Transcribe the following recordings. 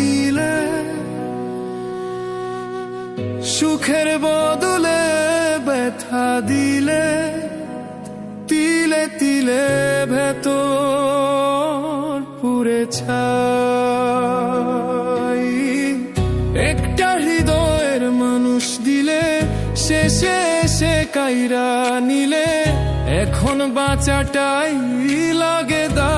দিলে, সুখের বদলে ব্যথা দিলে, তিলে তিলে ভেতর পুরে ছাই। একটা হৃদয়ের মানুষ দিলে, শেষে সে কাইরা নিলে, এখন বাঁচাটাই লাগে দা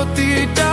প্রতিটা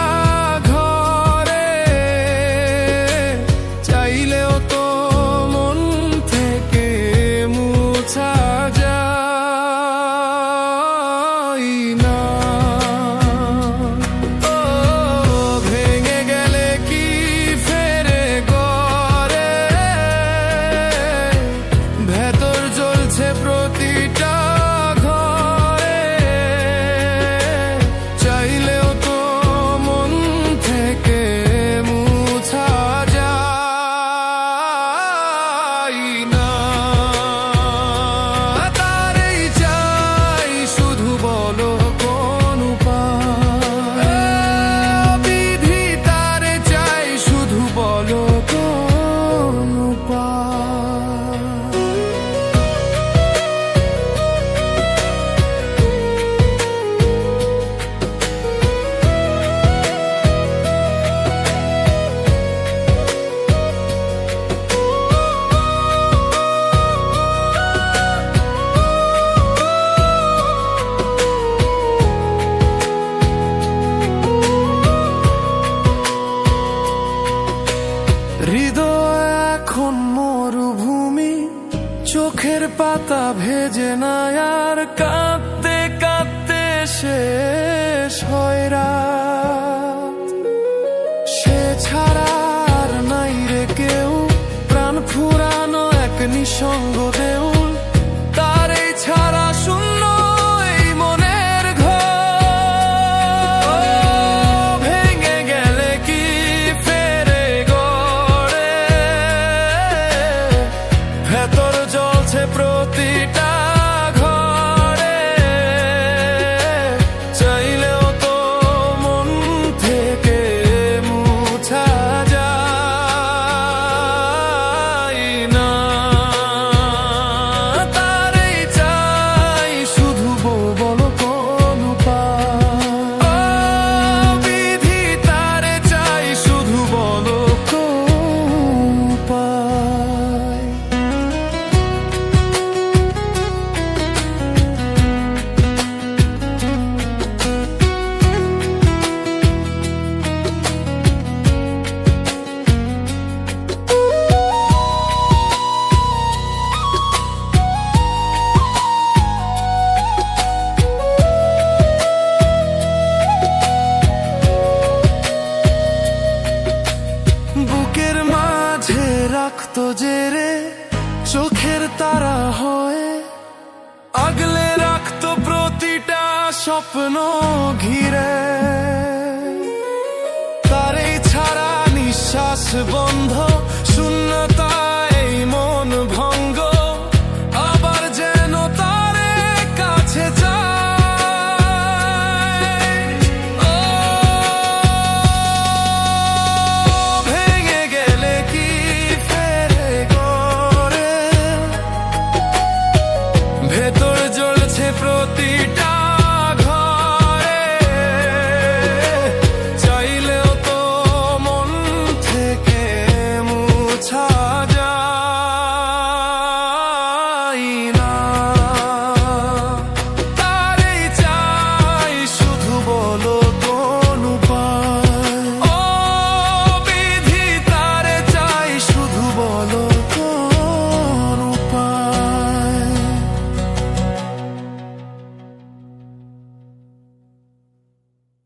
চোখের পাতা ভেজে না আর কাঁদতে কাঁদতে শেষ সে ছাড়া আর নাই রে কেউ। প্রাণ ফুরানো এক নিঃসঙ্গ জ্বলছে প্রতিটা চোখের তারা হয়। আগলে রাখতো প্রতিটা স্বপ্ন ঘিরে। তারে ছাড়া নিঃশ্বাস বন্ধ